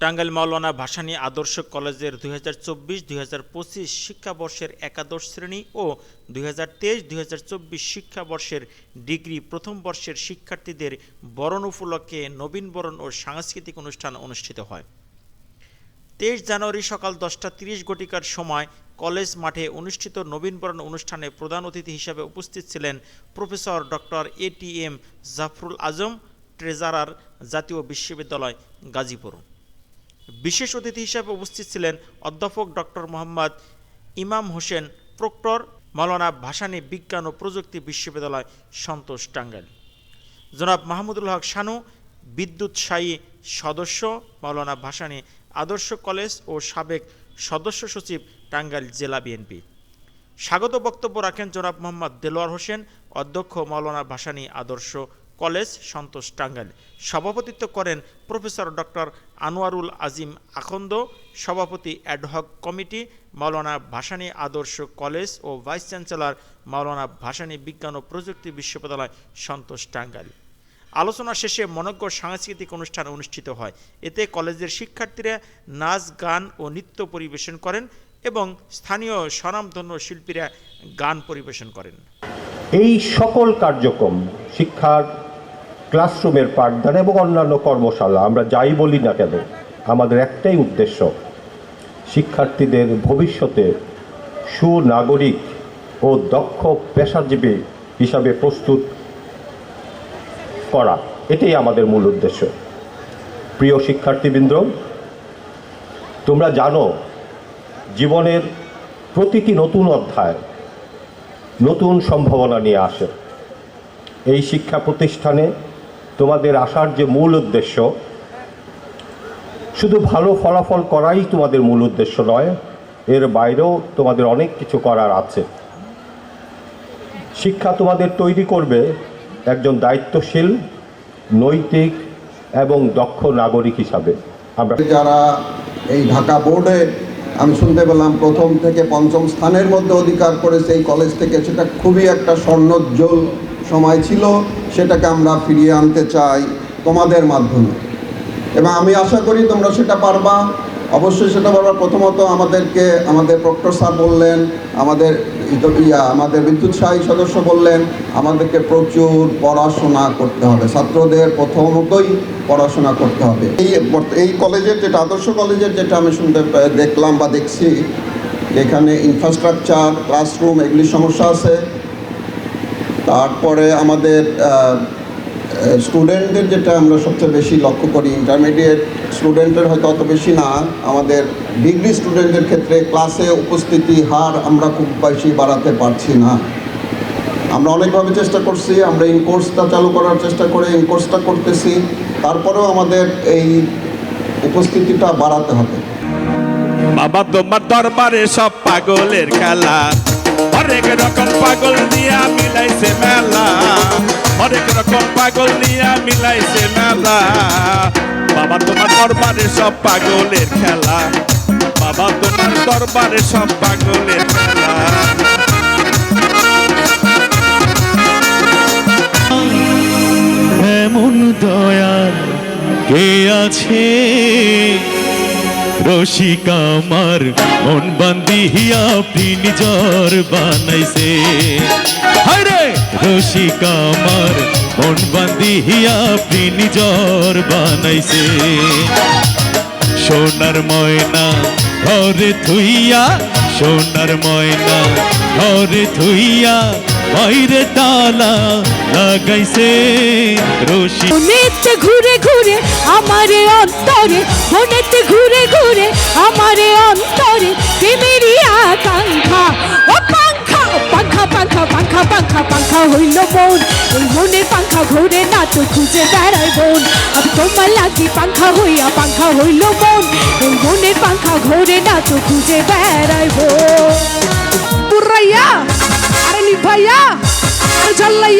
টাঙ্গাইল মাওলানা ভাসানী আদর্শ কলেজের দুই হাজার চব্বিশ পঁচিশ শিক্ষাবর্ষের একাদশ শ্রেণি ও দুই হাজার তেইশ চব্বিশ শিক্ষাবর্ষের ডিগ্রি প্রথম বর্ষের শিক্ষার্থীদের বরণ উপলক্ষে নবীনবরণ ও সাংস্কৃতিক অনুষ্ঠান অনুষ্ঠিত হয়। তেইশ জানুয়ারি সকাল দশটা তিরিশ ঘটিকার সময় কলেজ মাঠে অনুষ্ঠিত নবীনবরণ অনুষ্ঠানে প্রধান অতিথি হিসেবে উপস্থিত ছিলেন professor doctor A T M Zafrul Azam, treasurer জাতীয় বিশ্ববিদ্যালয় গাজীপুর। বিশেষ অতিথি হিসেবে উপস্থিত ছিলেন অধ্যাপক ডক্টর মোহাম্মদ ইমাম হোসেন প্রক্টর, মাওলানা ভাসানী বিজ্ঞান ও প্রযুক্তি বিশ্ববিদ্যালয় সন্তোষ টাঙ্গাইল। জনাব মাহমুদুল হক শানু বিদ্যুৎসায়ী সদস্য, মাওলানা ভাসানী আদর্শ কলেজ ও সাবেক সদস্য সচিব টাঙ্গাইল জেলা বিএনপি। স্বাগত বক্তব্য রাখেন জনাব মোহাম্মদ দেলোয়ার হোসেন, অধ্যক্ষ মাওলানা ভাসানী আদর্শ কলেজ সন্তোষ টাঙ্গাইল। সভাপতিত্ব করেন প্রফেসর ডক্টর আনোয়ারুল আজিম আখন্দ সভাপতি ad hoc committee, Maulana Bhasani Adarsha college ও ভাইস চ্যান্সেলর মাওলানা ভাসানী বিজ্ঞান ও প্রযুক্তি বিশ্ববিদ্যালয় সন্তোষ টাঙ্গাইল। আলোচনা শেষে মনজ্ঞ সাংস্কৃতিক অনুষ্ঠান অনুষ্ঠিত হয়। এতে কলেজের শিক্ষার্থীরা নাচ, গান ও নৃত্য পরিবেশন করেন এবং স্থানীয় স্বনামধন্য শিল্পীরা গান পরিবেশন করেন। এই সকল কার্যক্রম শিক্ষার ক্লাসরুমের পাঠদান এবং অন্যান্য কর্মশালা, আমরা যাই বলি না কেন, আমাদের একটাই উদ্দেশ্য, শিক্ষার্থীদের ভবিষ্যতে সুনাগরিক ও দক্ষ পেশাজীবী হিসাবে প্রস্তুত করা, এটাই আমাদের মূল উদ্দেশ্য। প্রিয় শিক্ষার্থীবৃন্দ, তোমরা জানো, জীবনের প্রতিটি নতুন অধ্যায় নতুন সম্ভাবনা নিয়ে আসে। এই শিক্ষা প্রতিষ্ঠানে তোমাদের আসার যে মূল উদ্দেশ্য, শুধু ভালো ফলাফল করাই তোমাদের মূল উদ্দেশ্য নয়, এর বাইরেও তোমাদের অনেক কিছু করার আছে। শিক্ষা তোমাদের তৈরি করবে একজন দায়িত্বশীল, নৈতিক এবং দক্ষ নাগরিক হিসাবে। আমরা যারা এই ঢাকা বোর্ডে, আমি শুনতে পেলাম প্রথম থেকে পঞ্চম স্থানের মধ্যে অধিকার করেছে এই কলেজ থেকে, সেটা খুবই একটা স্বর্ণোজ্জ্বল সময় ছিল, সেটাকে আমরা ফিরিয়ে আনতে চাই তোমাদের মাধ্যমে। এবং আমি আশা করি তোমরা সেটা পারবা। অবশ্যই সেটা পারবা। প্রথমত আমাদেরকে, আমাদের প্রক্টর স্যার বললেন, আমাদের আমাদের বিদ্যুৎ সাহী সদস্য বললেন, আমাদেরকে প্রচুর পড়াশোনা করতে হবে। ছাত্রদের প্রথমতই পড়াশোনা করতে হবে। এই এই কলেজের যেটা, আদর্শ কলেজের যেটা আমি শুনতে দেখলাম বা দেখছি, এখানে ইনফ্রাস্ট্রাকচার ক্লাসরুম এগুলির সমস্যা আছে। তারপরে আমাদের স্টুডেন্টদের যেটা আমরা সবচেয়ে বেশি লক্ষ্য করি ইন্টারমিডিয়েট স্টুডেন্টের হয়তো অত বেশি না, আমাদের ডিগ্রি স্টুডেন্টের ক্ষেত্রে ক্লাসে উপস্থিতি হার আমরা খুব বেশি বাড়াতে পারছি না। আমরা অনেকভাবে চেষ্টা করছি, আমরা ইন কোর্সটা চালু করার চেষ্টা করে ইন কোর্সটা করতেছি, তারপরেও আমাদের এই উপস্থিতিটা বাড়াতে হবে। বাবা, তোমার দরবারে সব পাগলের খেলা। অনেক রকম পাগল নিয়া মিলাইছে মেলা। অনেক রকম পাগল নিয়া মিলাইছে মেলা। বাবা তোমার দরবারে সব পাগলের খেলা। বাবা তোমার দরবারে সব পাগলের খেলা। এমন দয়াল কে আছে? রসিক আমার, মন বান্ধিয়া প্রিন জ্বর বানাইছে। হায়রে রসিক আমার, মন বান্ধিয়া প্রিন জ্বর বানাইছে। সোনার ময়না ঘরে থুইয়া, সোনার ময়না ঘরে থুইয়া বাইরে তালা লাগাইছে রশি। মনেতে ঘুরে ঘুরে আমারে অন্তরে মনেতে ঘুরে ঘুরে আমারে অন্তরে প্রেমেরই আকাঙ্ক্ষা। ও পাঙ্খা পাঙ্খা পাঙ্খা পাঙ্খা পাঙ্খা পাঙ্খা হইল মন। ওই মনের পাঙ্খা ঘুরে না তো খুঁজে বেড়ায় বোন আর তোমার লাগি পাঙ্খা হইয়া পাঙ্খা হইল মন। ওই মনের পাঙ্খা ঘুরে না তো খুঁজে বেড়ায় বোন পুরাইয়া আরে ঝল্লাইয়া গেহলা